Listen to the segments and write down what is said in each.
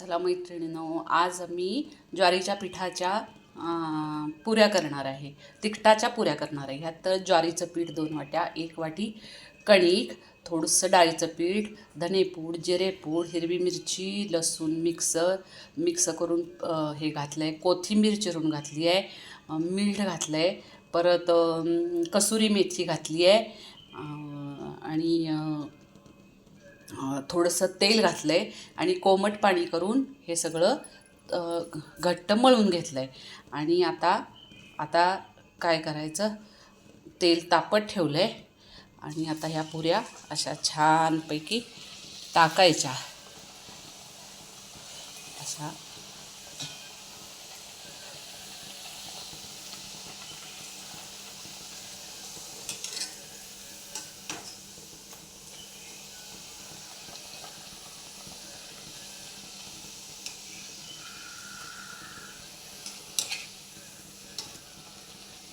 चला मैत्रिणीनो आज मी ज्वारीच्या पिठाच्या पुऱ्या करणार आहे. तिखटाच्या पुऱ्या करणार आहे. ह्यात तर ज्वारीचं पीठ दोन वाट्या एक वाटी कणिक थोडंसं डाळीचं पीठ धनेपूड जिरेपूड हिरवी मिरची लसूण मिक्सर मिक्स करून हे घातलं आहे कोथिंबीर चिरून घातली आहे. मीठ घातलं आहे परत कसुरी मेथी घातली आहे. आणि थोडंसं तेल घातलं आहे आणि कोमट पाणी करून हे सगळं घट्ट मळून घेतलं आहे आणि आता आता काय करायचं? तेल तापत ठेवलं आहे आणि आता ह्या पुऱ्या अशा छानपैकी टाकायच्या. अशा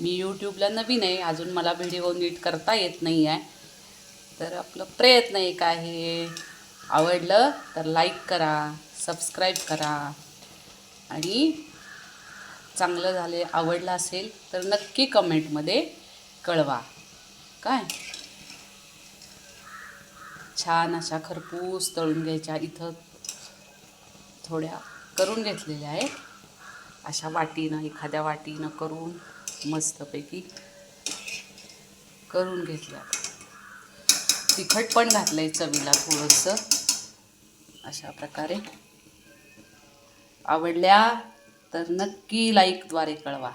मी यूट्यूबला नवीन आहे. अजून मला व्हिडिओ नीट करता येत नाही आहे तर आपलं प्रयत्न एक आहे. आवडलं तर लाईक करा सबस्क्राईब करा. आणि चांगलं झाले आवडलं असेल तर नक्की कमेंटमध्ये कळवा. काय? छान अशा खरपूस तळून घ्यायच्या. इथं थोड्या करून घेतलेल्या आहेत. अशा वाटीनं एखाद्या वाटीनं करून. मस्तपैकी करून घेतल्या तिखट पण घातलं आहे चवीला थोडंसं. अशा प्रकारे. आवडल्या तर नक्की लाईकद्वारे कळवा.